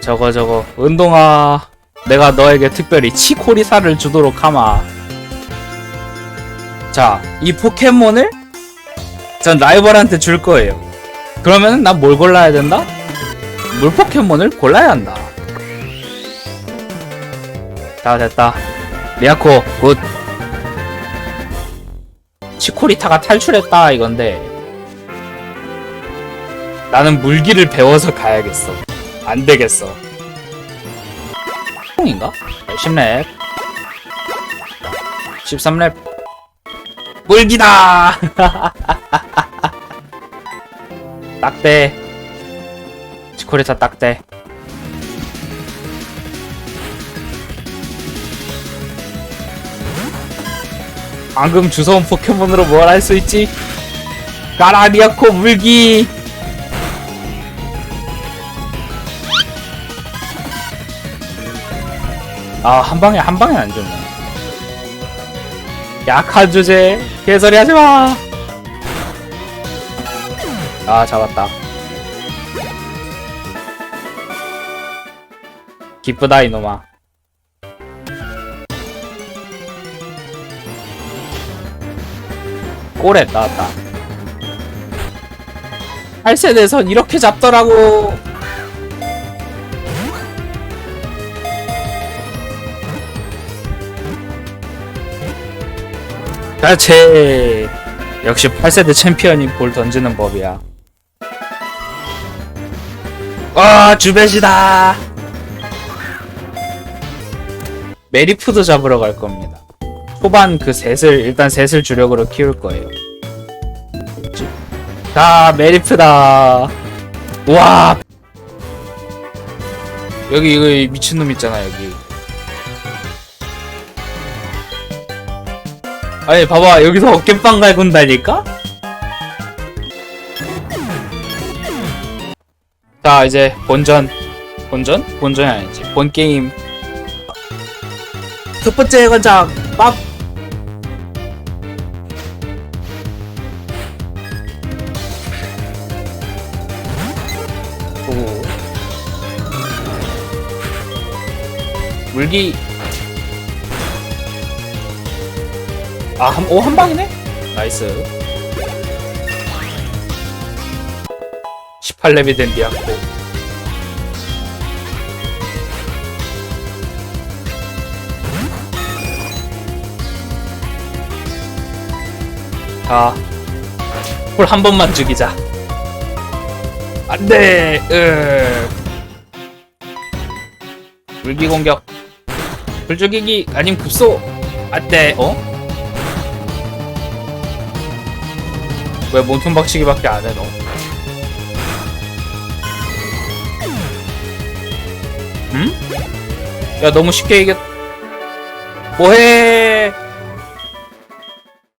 저거 저거. 은동아 내가 너에게 특별히 치코리사를 주도록 하마. 자 이 포켓몬을 전 라이벌한테 줄 거예요. 그러면 난 뭘 골라야 된다? 물 포켓몬을 골라야 한다. 자 됐다. 리아코 굿. 치코리타가 탈출했다 이건데. 나는 물기를 배워서 가야겠어 안 되겠어. 인가? 10렙 13렙. 물기다! 딱대. 치코리타 딱대. 방금 주워온 포켓몬으로 뭘 할 수 있지? 까라리아코 물기 아 한 방에 한 방에 안 좋네. 약한 주제 개소리 하지 마! 아 잡았다. 기쁘다 이놈아. 꼬렛 나왔다. 8세대선 이렇게 잡더라고 그렇지 역시 8세대 챔피언이 볼 던지는 법이야. 와 주벳이다. 메리푸드 잡으러 갈 겁니다. 초반 그 셋을 일단 셋을 주력으로 키울 거예요. 자 메리프다. 와! 여기 이거 미친놈 있잖아 여기 아니 봐봐 여기서 어깨빵 갈군다니까? 자 이제 본전 본전? 본전이 아니지 본게임 첫 번째 권장 빡 오. 물기 아, 한, 오, 한 방이네? 나이스. 18렙이 된 리아코. 자, 홀한 번만 죽이자. 안 돼! 으. 물기 공격. 불 죽이기, 아님 급소! 안 돼, 어? 왜 몸통 박치기밖에 안 해, 너? 응? 야, 너무 쉽게 이겼... 뭐해!